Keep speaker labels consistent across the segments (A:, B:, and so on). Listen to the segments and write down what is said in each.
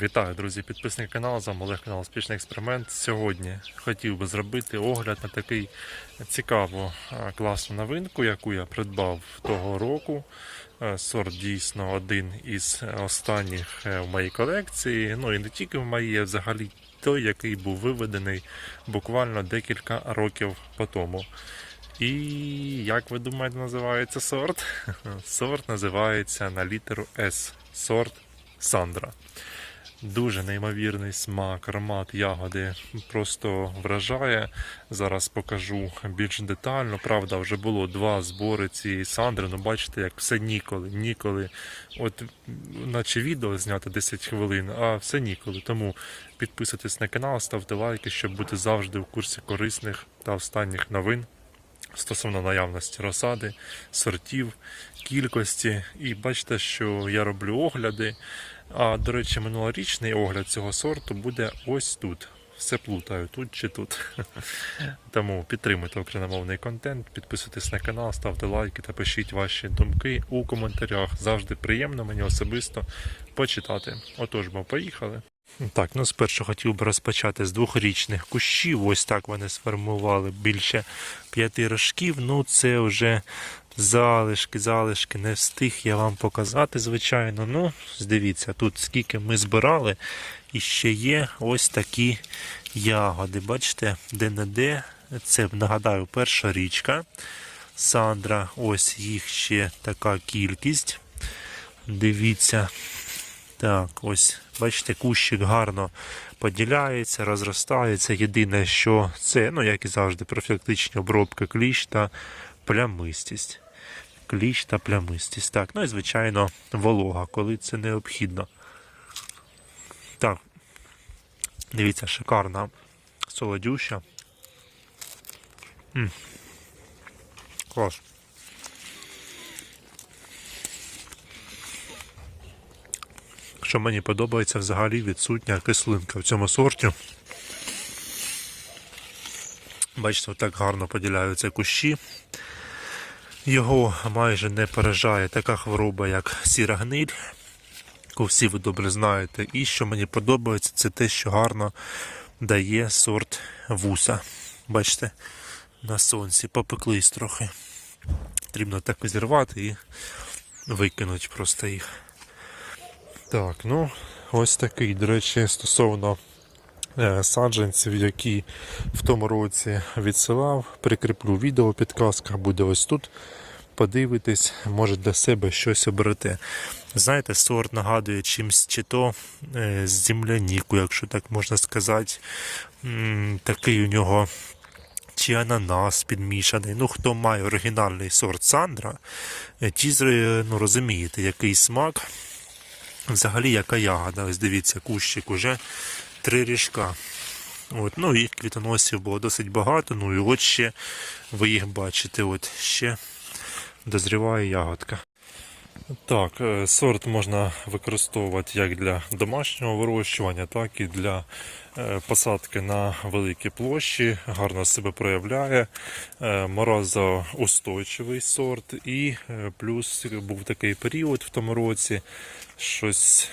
A: Вітаю, друзі, підписники каналу, з вами Олег канал Успішний експеримент. Сьогодні хотів би зробити огляд на такий цікаву класну новинку, яку я придбав того року. Е, Сорт дійсно один із останніх е, в моїй колекції. Ну і не тільки в моїй, а взагалі той, який був виведений буквально декілька років по тому. І як ви думаєте, називається сорт? Сорт називається на літеру С. Сорт Сандра. Дуже неймовірний смак, аромат ягоди просто вражає. Зараз покажу більш детально. Правда, вже було два збори цієї сандри. Ну бачите, як все ніколи, ніколи. От, наче відео зняти 10 хвилин, а все ніколи. Тому підписуйтесь на канал, ставте лайки, щоб бути завжди в курсі корисних та останніх новин стосовно наявності розсади, сортів, кількості. І бачите, що я роблю огляди. А до речі, минулорічний огляд цього сорту буде ось тут. Все плутаю, тут чи тут. Тому підтримуйте україномовний контент, підписуйтесь на канал, ставте лайки та пишіть ваші думки у коментарях. Завжди приємно мені особисто почитати. Отож, бо поїхали. Так, ну спершу хотів би розпочати з двохрічних кущів. Ось так вони сформували більше п'яти рожків. Ну, це вже залишки, залишки. Не встиг я вам показати, звичайно. Ну, дивіться, тут скільки ми збирали, і ще є ось такі ягоди. Бачите, де-не-де. Це, нагадаю, перша річка. Сандра, ось їх ще така кількість. Дивіться. Так, ось, бачите, кущик гарно поділяється, розростається. Єдине, що це, ну, як і завжди, профілактичні обробки кліщ та плямистість. Кліщ та плямистість. Так, ну і звичайно, волога, коли це необхідно. Так, дивіться, шикарна солодюща. М. Клас. що мені подобається взагалі відсутня кислинка в цьому сорті. Бачите, отак гарно поділяються кущі. Його майже не поражає така хвороба, як сіра гниль, яку всі ви добре знаєте. І що мені подобається, це те, що гарно дає сорт вуса. Бачите, на сонці попеклись трохи. Потрібно так зірвати і викинути просто їх. Так, ну ось такий, до речі, стосовно саджанців, які в тому році відсилав. Прикріплю відео, підказка буде ось тут. Подивитись, може для себе щось оберете. Знаєте, сорт нагадує чимсь чи то е, з земляніку, якщо так можна сказати. Такий у нього чи ананас підмішаний. Ну, хто має оригінальний сорт Сандра, е, ті ну, розумієте, який смак. Взагалі, яка ягода, ось дивіться, кущик уже три ріжка. От, ну і квітоносів було досить багато. Ну і от ще ви їх бачите, от ще дозріває ягодка. Так, е, сорт можна використовувати як для домашнього вирощування, так і для е, посадки на великі площі. Гарно себе проявляє. Е, Морозоустойчивий сорт. І плюс був такий період в тому році, щось.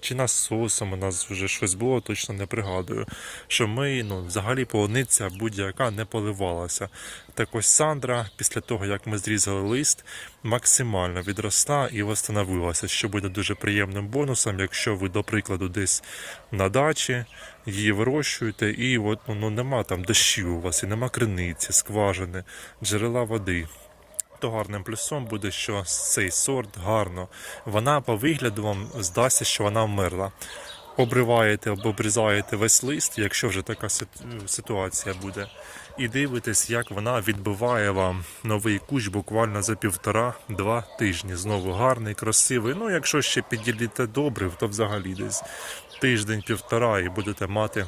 A: Чи насосом у нас вже щось було, точно не пригадую. Що ми, ну, взагалі полуниця будь-яка не поливалася. Так ось Сандра, після того, як ми зрізали лист, максимально відросла і встановилася, що буде дуже приємним бонусом, якщо ви, до прикладу, десь на дачі її вирощуєте, і от, ну, нема там дощів у вас, і нема криниці, скважини, джерела води то гарним плюсом буде, що цей сорт гарно. Вона по вигляду вам здасться, що вона вмерла. Обриваєте або обрізаєте весь лист, якщо вже така ситуація буде. І дивитесь, як вона відбиває вам новий кущ буквально за півтора-два тижні. Знову гарний, красивий. Ну, якщо ще підділіте добрив, то взагалі десь тиждень-півтора і будете мати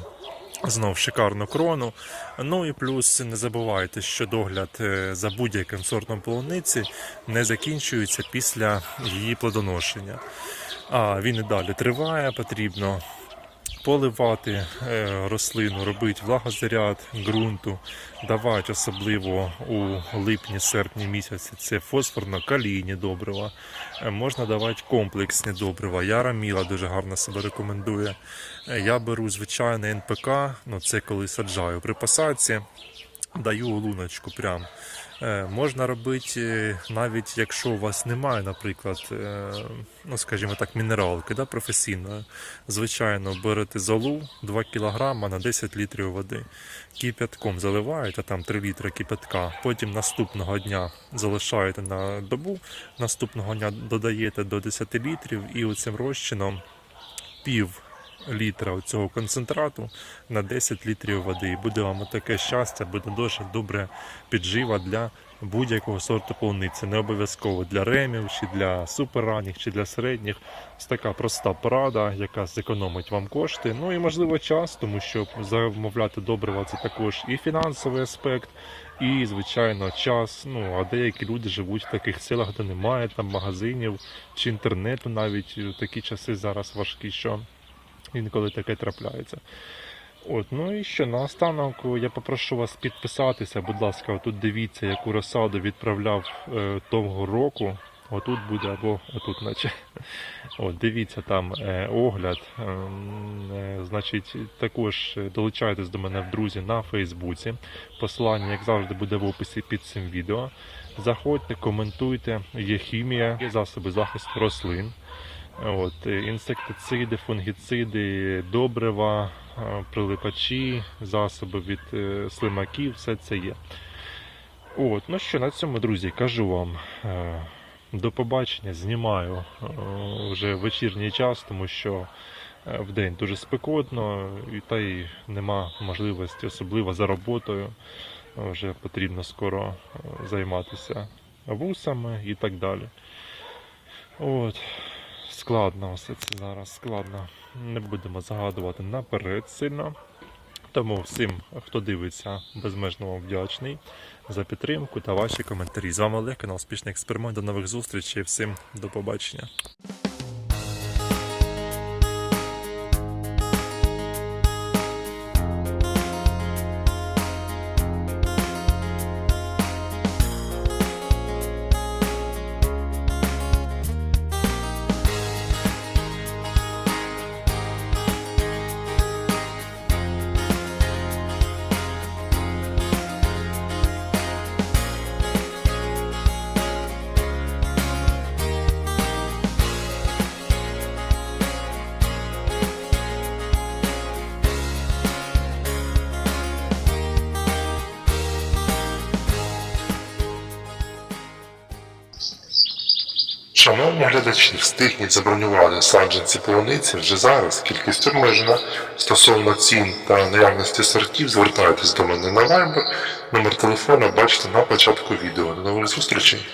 A: Знов шикарну крону. Ну і плюс не забувайте, що догляд е, за будь-яким сортом полуниці не закінчується після її плодоношення. А він і далі триває, потрібно поливати е, рослину, робити влагозаряд ґрунту, давати особливо у липні-серпні місяці це фосфорно-калійні добрива. Е, Можна давати комплексні добрива. Яра Міла дуже гарно себе рекомендує. Е, Я беру звичайне НПК, ну це коли саджаю при посадці. Даю луночку прям. Е, можна робити, е, навіть якщо у вас немає, наприклад, е, ну скажімо так, мінералки да, професійної. Звичайно, берете золу 2 кг на 10 літрів води. Кип'ятком заливаєте там 3 літри кип'ятка. Потім наступного дня залишаєте на добу, наступного дня додаєте до 10 літрів і оцим розчином пів літра цього концентрату на 10 літрів води. І буде вам таке щастя, буде дуже добре піджива для будь-якого сорту полуниці. Не обов'язково для ремів, чи для суперранніх, чи для середніх. Ось така проста порада, яка зекономить вам кошти. Ну і можливо час, тому що замовляти добрива це також і фінансовий аспект. І, звичайно, час. Ну а деякі люди живуть в таких селах, де немає там магазинів чи інтернету, навіть такі часи зараз важкі, що інколи таке трапляється. От, ну і що наостанок я попрошу вас підписатися, будь ласка, отут дивіться, яку розсаду відправляв е, того року. Отут буде або отут, наче. От, дивіться там е, огляд. Ем, е, значить, також е, долучайтесь до мене в друзі на Фейсбуці. Посилання, як завжди, буде в описі під цим відео. Заходьте, коментуйте, є хімія, є засоби захисту рослин. От, е, інсектициди, фунгіциди, добрива, е, прилипачі, засоби від е, слимаків, все це є. От, ну що, на цьому, друзі, кажу вам до побачення. Знімаю вже вечірній час, тому що е, вдень дуже спекотно, і та й нема можливості, особливо за роботою. Вже потрібно скоро займатися вусами і так далі. От. Складно все це зараз, складно. Не будемо загадувати наперед сильно. Тому всім, хто дивиться, безмежно вам вдячний за підтримку та ваші коментарі. З вами Олег, канал Успішний експеримент. До нових зустрічей. Всім до побачення.
B: Шановні глядачі, встигніть забронювати саджанці полуниці вже зараз. Кількість обмежена. Стосовно цін та наявності сортів, звертайтесь до мене на Viber. Номер телефона бачите на початку відео. До нових зустрічей!